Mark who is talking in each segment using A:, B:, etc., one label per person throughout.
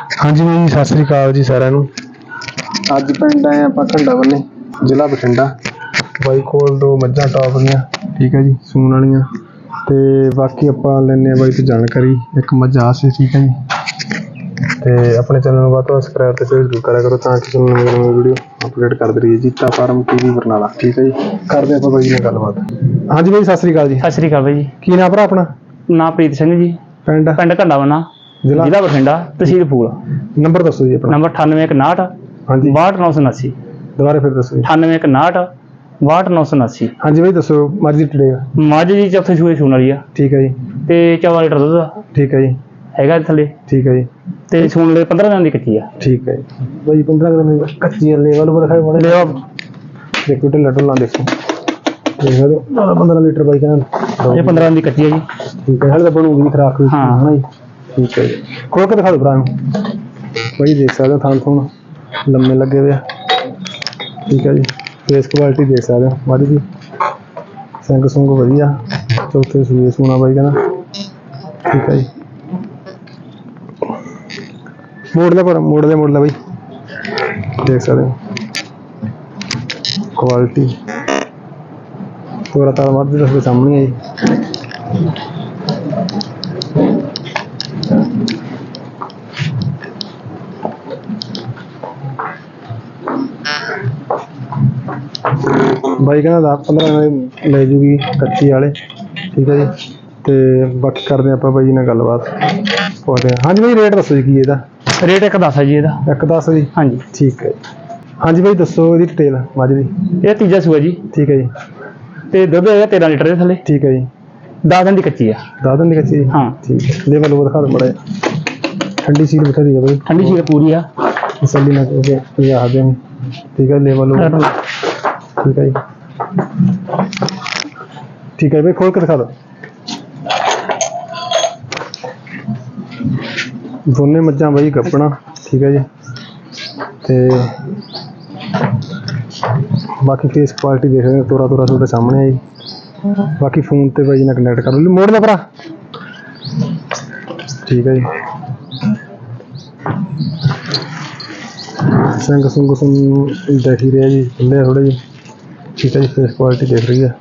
A: ਹਾਂਜੀ ਬਾਈ ਸਤਿ ਸ੍ਰੀ ਅਕਾਲ ਜੀ ਸਾਰਿਆਂ ਨੂੰ। ਅੱਜ ਪਿੰਡ ਆਏ ਆਪਾਂ ਘੰਡਾ ਬੰਨੇ ਜ਼ਿਲ੍ਹਾ ਬਠਿੰਡਾ। ਬਾਈ ਕੋਲ ਦੋ ਮੱਝਾਂ ਟੌਪ ਦੀਆਂ ਠੀਕ ਹੈ ਜੀ ਸੂਣ ਵਾਲੀਆਂ। ਤੇ ਬਾਕੀ ਆਪਾਂ ਲੈਣੇ ਆ ਬਾਈ ਤੋਂ ਜਾਣਕਾਰੀ ਇੱਕ ਮੱਝ ਆ ਸੀ ਠੀਕ ਹੈ ਜੀ। ਤੇ ਆਪਣੇ ਚੈਨਲ ਨੂੰ ਵੱਧ ਤੋਂ ਸਬਸਕ੍ਰਾਈਬ ਤੇ ਸ਼ੇਅਰ ਜ਼ਰੂਰ ਕਰਿਆ ਕਰੋ ਤਾਂ ਕਿ ਤੁਹਾਨੂੰ ਨਵੀਂ ਨਵੀਂ ਵੀਡੀਓ ਅਪਡੇਟ ਕਰਦੇ ਰਹੀਏ ਜੀਤਾ ਫਾਰਮ ਟੀਵੀ ਬਰਨਾਲਾ ਠੀਕ ਹੈ ਜੀ। ਕਰਦੇ ਆਪਾਂ ਬਾਈ ਨਾਲ ਗੱਲਬਾਤ। ਹਾਂਜੀ ਬਾਈ ਸਤਿ ਸ੍ਰੀ ਅਕਾਲ ਜੀ।
B: ਸਤਿ ਸ੍ਰੀ ਅਕਾਲ ਬਾਈ ਜੀ।
A: ਕੀ ਨਾਮ ਭਰਾ ਆਪਣਾ?
B: ਨਾਂ ਪ੍ਰੀਤ ਸਿੰਘ ਜੀ।
A: ਪਿੰਡ?
B: ਪਿੰਡ ਘੰਡਾਵਨਾ
A: ਜ਼ਿਲ੍ਹਾ
B: ਜ਼ਿਲ੍ਹਾ ਬਠਿੰਡਾ ਤਹਿਸੀਲ ਫੂਲ।
A: ਨੰਬਰ ਦੱਸੋ ਜੀ ਆਪਣਾ।
B: ਨੰਬਰ 9861
A: ਹਾਂਜੀ।
B: 62979
A: ਦੁਬਾਰਾ ਫਿਰ ਦੱਸੋ ਜੀ।
B: 9861 62979
A: ਹਾਂਜੀ ਬਾਈ ਦੱਸੋ ਮੱਝ ਦੀ ਟੜੇ
B: ਮੱਝ ਜੀ ਚੌਥੇ ਸੂਏ ਸੂਣ ਵਾਲੀ ਆ।
A: ਠੀਕ ਹੈ ਜੀ।
B: ਤੇ 14 ਲੀਟਰ ਦੁੱਧ ਆ।
A: ਠੀਕ ਹੈ ਜੀ।
B: ਹੈਗਾ ਥੱਲੇ।
A: ਠੀਕ ਹੈ ਜੀ।
B: ਤੇ ਸੂਣ ਲਈ 15 ਦਿਨਾਂ ਦੀ ਕੱਚੀ ਆ।
A: ਠੀਕ ਹੈ ਜੀ। ਬਾਈ 15 ਗ੍ਰਾਮ ਦੀ ਕੱਚੀ ਲੈਵਲ ਪਰ ਦਿਖਾਈ ਬੜੇ
B: ਲਿਓ
A: ਦੇਖੋ ਤੇ ਲੱਡੂ ਲਾਂ ਦੇਖੋ। ਦੇਖ ਸਕਦੇ ਹੋ 15 ਲੀਟਰ ਬਾਈ ਕਹਿੰਦਾ
B: ਇਹ 15 ਦਿਨ ਦੀ ਕੱਚੀ ਆ ਜੀ।
A: ਠੀਕ ਹੈ ਹਲੇ ਤਾਂ ਬਣੂਗੀ ਖਰਾਕ
B: ਹਾਂ।
A: ਹਨਾ ਜੀ। ਠੀਕ ਹੈ ਜੀ। ਖੋਲ ਕੇ ਦਿਖਾ ਦਿਓ ਭਰਾ ਨੂੰ। ਬਾਈ ਦੇਖ ਸਕਦੇ ਹੋ, ਥਾਂ ਥੋਂ ਲੰਮੇ ਲੱਗੇ ਹੋਏ ਆ। ਠੀਕ ਹੈ ਜੀ। ਫੇਸ ਕੁਆਲਿਟੀ ਦੇਖ ਸਕਦੇ ਹੋ ਮੱਝ ਦੀ ਸਿੰਘ ਸੁੰਗ ਵਧੀਆ। ਚੌਥੇ ਸੂਏ ਸੂਣਾ ਬਾਈ ਕਹਿੰਦਾ। ਠੀਕ ਹੈ ਜੀ। ਮੋੜ ਲੈ ਪਰ ਮੋੜ ਲੈ ਮੋੜ ਲੈ ਬਾਈ। ਦੇਖ ਸਕਦੇ ਹੋ। ਕੁਆਲਿਟੀ ਤੋਰਾ ਤਾਰਾ ਮੱਝ ਦੇ ਸਾਹਮਣੇ ਹੈ ਜੀ। ਬਾਈ ਕਹਿੰਦਾ ਦਸ 15 ਦਿਨ ਲੈ ਜੂਗੀ ਕੱਚੀ ਵਾਲੇ। ਠੀਕ ਹੈ ਜੀ। ਤੇ ਬਾਕੀ ਕਰਦੇ ਆਪਾਂ ਬਾਈ ਜੀ ਨਾਲ ਗੱਲਬਾਤ। ਪੁੱਛਦੇ ਹਾਂ। ਹਾਂਜੀ ਬਾਈ ਰੇਟ ਦੱਸੋ ਜੀ ਕੀ ਇਹਦਾ?
B: ਰੇਟ ਇੱਕ ਦੱਸ ਜੀ ਇਹਦਾ।
A: ਇੱਕ ਦੱਸ ਜੀ?
B: ਹਾਂਜੀ।
A: ਠੀਕ ਹੈ ਜੀ। ਹਾਂਜੀ ਬਾਈ ਦੱਸੋ ਇਹਦੀ ਡਿਟੇਲ ਮੱਝ ਦੀ।
B: ਇਹ ਤੀਜਾ ਸੂਆ ਜੀ।
A: ਠੀਕ ਹੈ ਜੀ।
B: ਤੇ ਦੁੱਧ ਹੈਗਾ 13 ਲੀਟਰ ਦੇ ਥੱਲੇ।
A: ਠੀਕ ਹੈ ਜੀ।
B: 10 ਦਿਨ ਦੀ ਕੱਚੀ ਆ।
A: ਦੱਸ ਦਿੰਦੇ ਕੱਚੀ? ਜੀ
B: ਹਾਂ।
A: ਠੀਕ ਹੈ। ਲੈਵਲ ਉਹ ਦਿਖਾ ਦਿਓ ਮੜਾ ਠੰਡੀ ਸੀਲ ਬਥੇਰੀ ਹੈ ਬਾਈ।
B: ਠੰਡੀ ਸੀਲ ਪੂਰੀ ਆ।
A: ਤਸੱਲੀ ਨਾਲ ਹੋ ਗਿਆ ਆਦੇ ਨੇ। ਠੀਕ ਹੈ ਲੈਵਲ ਉਹ ਠੀਕ ਹੈ ਜੀ। ਠੀਕ ਹੈ ਬਾਈ ਖੋਲ ਕੇ ਦਿਖਾ ਦਿਓ। ਦੋਨੇ ਮੱਝਾਂ ਬਾਈ ਗੱਪਣਾ, ਠੀਕ ਹੈ ਜੀ। ਤੇ ਬਾਕੀ ਫੇਸ ਕੁਆਲਿਟੀ ਦੇਖ ਰਹੇ ਹੋ ਤੋਰਾ ਤੋਰਾ ਤੁਹਾਡੇ ਸਾਹਮਣੇ ਹੈ ਜੀ। ਬਾਕੀ ਫੋਨ ਤੇ ਬਾਈ ਨਾਲ ਕਨੈਕਟ ਕਰ ਲਓ। ਮੋੜ ਲੈ ਭਰਾ। ਠੀਕ ਹੈ ਜੀ। ਸੰਗ ਸੰਗ ਸੰਗ ਦੇਖ ਹੀ ਰਿਹਾ ਜੀ ਖੁੱਲੇ ਥੋੜੇ ਜੀ ਠੀਕ ਹੈ ਜੀ ਫੇਸ ਕੁਆਲਿਟੀ ਦੇਖ ਰਹੀ ਹੈ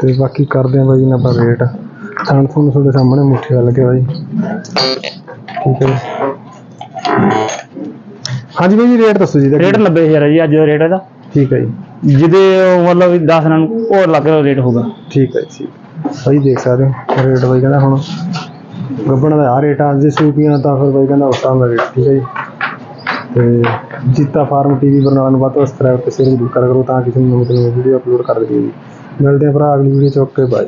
A: ਤੇ ਬਾਕੀ ਕਰਦੇ ਆ ਬਾਈ ਨਾ ਆਪਾਂ ਰੇਟ ਥਾਂ ਤੁਹਾਨੂੰ ਤੁਹਾਡੇ ਸਾਹਮਣੇ ਮੁੱਠੀ ਦਾ ਲੱਗਿਆ ਬਾਈ। ਠੀਕ ਹੈ ਹਾਂਜੀ ਬਾਈ ਜੀ ਰੇਟ ਦੱਸੋ ਜੀ ਇਹਦਾ?
B: ਰੇਟ 90000 ਆ ਜੀ ਅੱਜ ਦਾ ਰੇਟ ਇਹਦਾ।
A: ਠੀਕ ਹੈ ਜੀ।
B: ਜਿਹਦੇ ਮਤਲਬ 10 ਦਿਨਾਂ ਨੂੰ ਹੋਰ ਲੱਗ ਰੇਟ ਹੋਊਗਾ।
A: ਠੀਕ ਹੈ ਜੀ। ਬਾਈ ਦੇਖ ਸਕਦੇ ਹੋ ਰੇਟ ਬਾਈ ਕਹਿੰਦਾ ਹੁਣ ਗੱਬਣ ਦਾ ਆ ਰੇਟ ਆ ਜੇ ਸੂਪੀਆਂ ਤਾਂ ਫਿਰ ਬਾਈ ਕਹਿੰਦਾ ਉਸ ਤਰ੍ਹਾਂ ਦਾ ਰੇਟ ਠੀਕ ਹੈ ਜੀ। ਤੇ ਜੀਤਾ ਫਾਰਮ ਟੀਵੀ ਬਰਨਾਲਾ ਨੂੰ ਵੱਧ ਤੋਂ ਵੱਧ ਸਬਸਕ੍ਰਾਈਬ ਤੇ ਸ਼ੇਅਰ ਜ਼ਰੂਰ ਕਰਿਆ ਕਰੋ ਤਾਂ ਕਿ ਤੁਹਾਨੂੰ ਨਵੀਂ ਨਵੀਂ ਵੀਡੀਓ ਅਪਲੋਡ ਕਰ ਦਈਏ ਜੀ ਮਿਲਦੇ ਹਾਂ ਭਰਾ, ਅਗਲੀ ਵੀਡੀਓ ਚ, ਓਕੇ ਬਾਏ